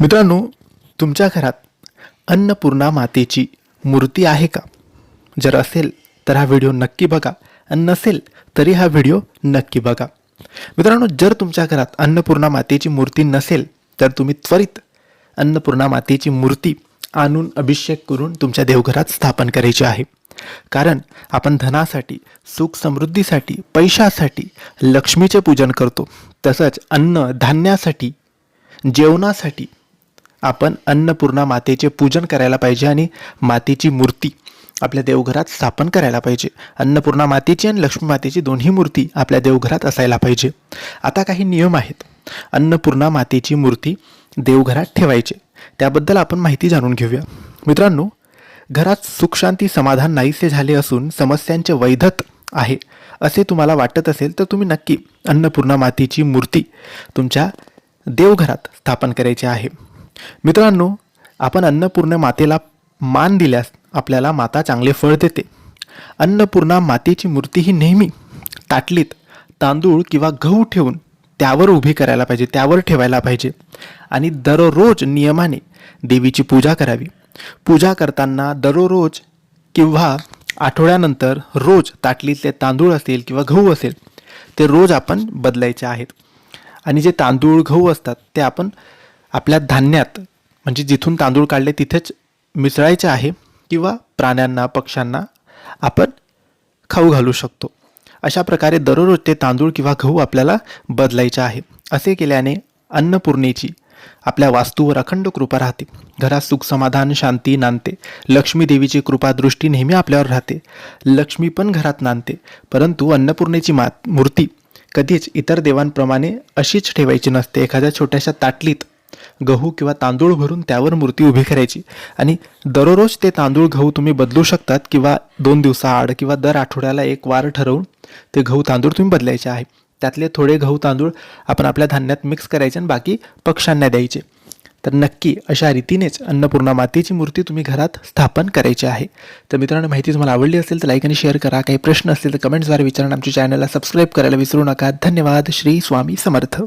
मित्रांनो तुमच्या घरात अन्नपूर्णा मातेची मूर्ती आहे का? जर असेल तर हा व्हिडिओ नक्की बघा. आणि नसेल तरी हा व्हिडिओ नक्की बघा. मित्रांनो जर तुमच्या घरात अन्नपूर्णा मातेची मूर्ती नसेल तर तुम्ही त्वरित अन्नपूर्णा मातेची मूर्ती आणून अभिषेक करून तुमच्या देवघरात स्थापन करायची आहे. कारण आपण धनासाठी सुख समृद्धीसाठी पैशासाठी लक्ष्मीचे पूजन करतो. तसंच अन्न धान्यासाठी जेवणासाठी आपण अन्नपूर्णा मातेचे पूजन करायला पाहिजे आणि मातेची मूर्ती आपल्या देवघरात स्थापन करायला पाहिजे. अन्नपूर्णा मातेची आणि लक्ष्मी मातेची दोन्ही मूर्ती आपल्या देवघरात असायला पाहिजे. आता काही नियम आहेत. अन्नपूर्णा मातेची मूर्ती देवघरात ठेवायचे. त्याबद्दल आपण माहिती जाणून घेऊया. मित्रांनो घरात सुखशांती समाधान नाहीसे झाले असून समस्यांचे वैधत आहे असे तुम्हाला वाटत असेल तर तुम्ही नक्की अन्नपूर्णा मातेची मूर्ती तुमच्या देवघरात स्थापन करायची आहे. मित्रांनो आपण अन्नपूर्ण मातेला मान दिल्यास आपल्याला माता चांगले फळ देते. अन्नपूर्णा मातेची मूर्ती ही नेहमी ताटलीत तांदूळ किंवा गहू ठेवून त्यावर उभी करायला पाहिजे त्यावर ठेवायला पाहिजे. आणि दररोज नियमाने देवीची पूजा करावी. पूजा करताना दररोज किंवा आठवड्यानंतर रोज ताटलीतले तांदूळ असेल किंवा गहू असेल ते रोज आपण बदलायचे आहेत. आणि जे तांदूळ गहू असतात ते आपण आपल्या धान्यात म्हणजे जिथून तांदूळ काढले तिथेच मिसळायचे आहे किंवा प्राण्यांना पक्ष्यांना आपण खाऊ घालू शकतो. अशा प्रकारे दररोज ते तांदूळ किंवा गहू आपल्याला बदलायचे आहे. असे केल्याने अन्नपूर्णेची आपल्या वास्तूवर अखंड कृपा राहते. घरात सुख समाधान शांती नांदते. लक्ष्मी देवीची कृपा दृष्टी नेहमी आपल्यावर राहते. लक्ष्मी पण घरात नांदते. परंतु अन्नपूर्णेची मात मूर्ती कधीच इतर देवांप्रमाणे अशीच ठेवायची नसते. एखाद्या छोट्याशा ताटलीत गहू किंवा तांदूळ भरून त्यावर मूर्ती उभी करायची. आणि दररोज ते तांदूळ गहू तुम्ही बदलू शकतात किंवा दोन दिवसाआड किंवा दर आठवड्याला एक वार ठरवून ते गहू तांदूळ तुम्ही बदलायचे आहे. त्यातले थोडे गहू तांदूळ आपण आपल्या धान्यात मिक्स करायचे आणि बाकी पक्ष्यांना द्यायचे. तर नक्की अशा रीतीनेच अन्नपूर्णा मातेची मूर्ती तुम्ही घरात स्थापन करायची आहे. तर मित्रांनो माहिती तुम्हाला आवडली असेल तर लाईक आणि शेअर करा. काही प्रश्न असतील तर कमेंट्सद्वारे विचारा आमच्या चॅनलला सबस्क्राईब करायला विसरू नका. धन्यवाद. श्री स्वामी समर्थ.